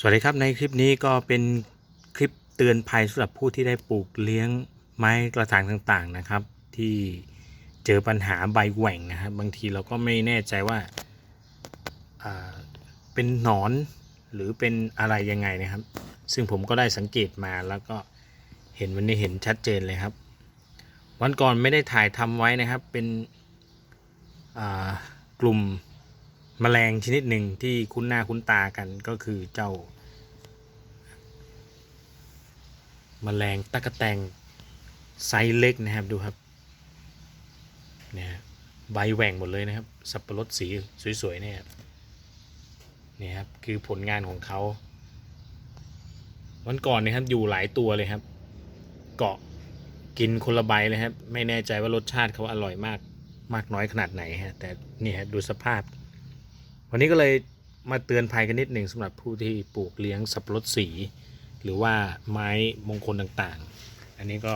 สวัสดีครับในคลิปนี้ก็เป็นคลิปเตือนภัยสำหรับผู้ที่ได้ปลูกเลี้ยงไม้กระถางต่างๆนะครับ ที่เจอปัญหาใบแหว่งนะครับบางทีเราก็ไม่แน่ใจว่าอ่าเป็นหนอนหรือเป็นอะไรยังไงนะครับ ซึ่งผมก็ได้สังเกตมาแล้วก็เห็นวันนี้เห็นชัดเจนเลยครับ วันก่อนไม่ได้ถ่ายทำไว้นะครับเป็นกลุ่ม แมลงชนิดหนึ่งที่คุ้นหน้าคุ้นตากันก็คือเจ้าแมลงตะกะแตงไซส์เล็กนะครับดูครับเนี่ยใบแหว่งหมดเลยนะครับ สับปะรดสีสวยๆเนี่ยนี่ครับคือผลงานของเขาวันก่อนนะครับอยู่หลายตัวเลยครับ เกาะกินคนละใบเลยครับ ไม่แน่ใจว่ารสชาติเขาอร่อยมาก มากน้อยขนาดไหนฮะแต่นี่ฮะดูสภาพ วันนี้ก็เลยมาเตือนภัยกันนิดหนึ่งสำหรับผู้ที่ปลูกเลี้ยงสับปะรดสี หรือว่าไม้มงคลต่างๆ อันนี้ก็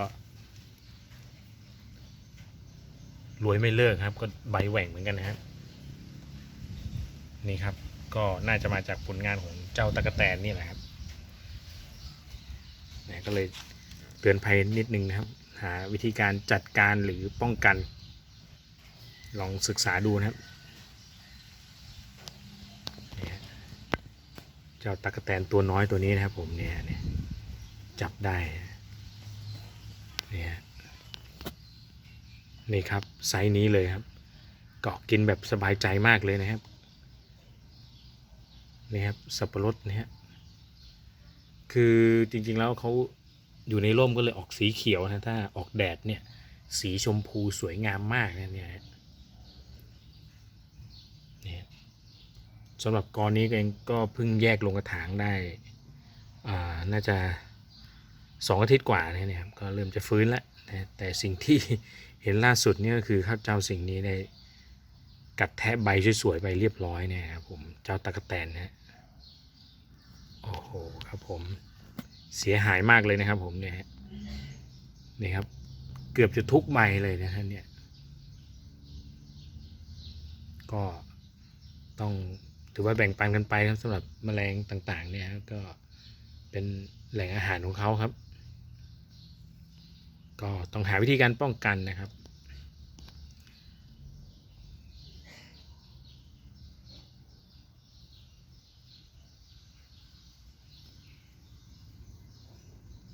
รวยไม่เลิกครับ ก็ใบแหว่งเหมือนกันนะครับนี่ครับก็น่าจะมาจากผลงานของเจ้าตะกะแตนนี่แหละครับเนี่ยก็เลยเตือนภัยนิดนึงนะครับ หาวิธีการจัดการหรือป้องกัน ลองศึกษาดูนะครับ เนี่ย เจ้าตะกแตนตัวน้อยตัวนี้นะครับผมเนี่ยเนี่ยจับได้เนี่ยนี่ครับไซส์นี้เลยครับ เกาะกินแบบสบายใจมากเลยนะครับนี่ครับสับปะรดเนี่ยคือจริงๆแล้วเขาอยู่ในร่มก็เลยออกสีเขียวนะถ้าออกแดดเนี่ยสีชมพูสวยงามมากนะเนี่ยเนี่ย สำหรับกรนี้เองก็เพิ่งแยกลงกระถางได้น่าจะสองอาทิตย์กว่าเนี่ยนะครับก็เริ่มจะฟื้นแล้วนะแต่สิ่งที่เห็นล่าสุดนี่ก็คือข้าเจ้าสิ่งนี้ได้กัดแทะใบสวยๆไปเรียบร้อยเนี่ยครับผมเจ้าตะกะแตนนะโอ้โหครับผมเสียหายมากเลยนะครับผมเนี่ยฮะนี่ครับเกือบจะทุกใบเลยนะฮะเนี่ยก็ต้อง ถือว่าแบ่งปันกันไปครับสำหรับแมลงต่างๆ เนี่ยก็เป็นแหล่งอาหารของเขาครับ ก็ต้องหาวิธีการป้องกันนะครับ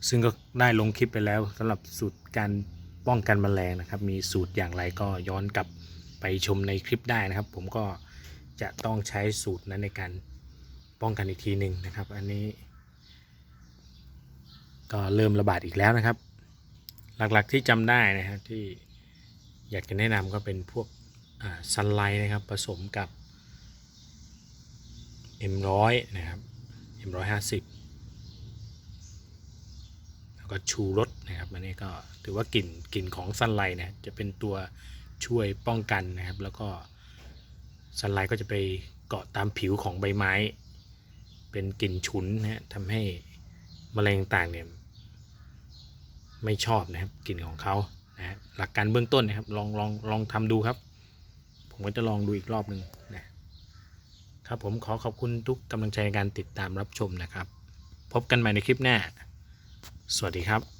ซึ่งก็ได้ลงคลิปไปแล้วสำหรับสูตรการป้องกันแมลงนะครับ มีสูตรอย่างไรก็ย้อนกลับไปชมในคลิปได้นะครับ ผมก็ จะต้องใช้สูตรนั้นในการป้องกันอีกทีหนึ่งนะครับ อันนี้ ก็เริ่มระบาดอีกแล้วนะครับ หลักๆที่จำได้นะครับที่อยากจะแนะนำก็เป็นพวกซันไลท์นะครับผสมกับ M100 นะครับ M150 แล้วก็ชูรสนะครับอันนี้ก็ถือว่ากลิ่นกลิ่นของซันไลท์นี่ยจะเป็นตัวช่วยป้องกันนะครับ แล้วก็ ซันไลท์ก็จะไปเกาะตามผิวของใบไม้ เป็นกลิ่นฉุนนะฮะทำให้แมลงต่างเนี่ยไม่ชอบนะครับกลิ่นของเขานะหลักการเบื้องต้นนะครับลองลองลองทำดูครับ ผมก็จะลองดูอีกรอบหนึ่งนะครับผมขอขอบคุณทุกกำลังใจในการติดตามรับชมนะครับ พบกันใหม่ในคลิปหน้า สวัสดีครับ